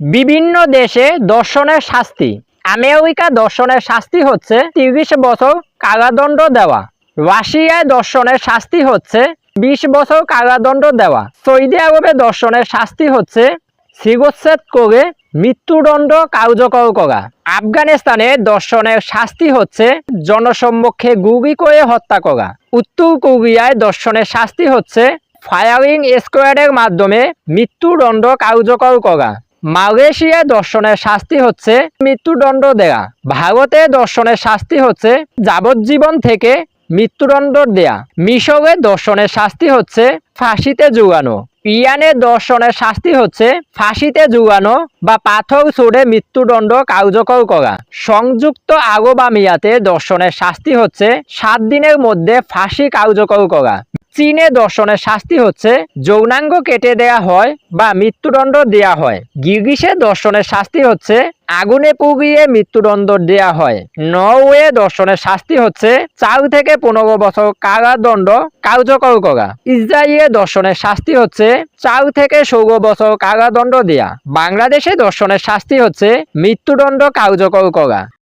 বিভিন্ন দেশে দর্শনের শাস্তি। আমেরিকা দর্শনের শাস্তি হচ্ছে তিরিশ বছর কারাদণ্ড দেওয়া। রাশিয়ায় দর্শনের শাস্তি হচ্ছে বিশ বছর কারাদণ্ড দেওয়া। সৌদি আরবে দর্শনের শাস্তি হচ্ছে শিরচ্ছেদ করে মৃত্যুদণ্ড কার্যকর করা। আফগানিস্তানে দর্শনের শাস্তি হচ্ছে জনসম্মুখে গুগি করে হত্যা করা। উত্তর কোরিয়ায় দর্শনের শাস্তি হচ্ছে ফায়ারিং স্কোয়াডের মাধ্যমে মৃত্যুদণ্ড কার্যকর করা। মালয়েশিয়ায় দর্শনের শাস্তি হচ্ছে মৃত্যুদণ্ড দেয়া। ভারতে দর্শনের শাস্তি হচ্ছে যাবজ্জীবন থেকে মৃত্যুদণ্ড দেয়া। মিশরে দর্শনের শাস্তি হচ্ছে ফাঁসিতে জুড়ানো ইরানের দর্শনের শাস্তি হচ্ছে ফাঁসিতে জুড়ানো বা পাথর ছুড়ে মৃত্যুদণ্ড কার্যকর করা। সংযুক্ত আরব আমিরাতে দর্শনের শাস্তি হচ্ছে সাত দিনের মধ্যে ফাঁসি কার্যকর করা। চীনে দর্শনের শাস্তি হচ্ছে, যৌনাঙ্গ কেটে দেয়া হয় বা মৃত্যুদণ্ড দেয়া হয়। গির্গিসে দর্শনের শাস্তি হচ্ছে, আগুনে পুগিয়ে মৃত্যুদণ্ড দেয়া হয়। নওয়ে দর্শনের শাস্তি হচ্ছে, চার থেকে পনেরো বছর কারাদণ্ড, কার্যকর করা। ইসরায়েলে দর্শনের শাস্তি হচ্ছে, চার থেকে ষোলো বছর কারাদণ্ড দেয়া। বাংলাদেশে দর্শনের শাস্তি হচ্ছে, মৃত্যুদণ্ড কার্যকর করা।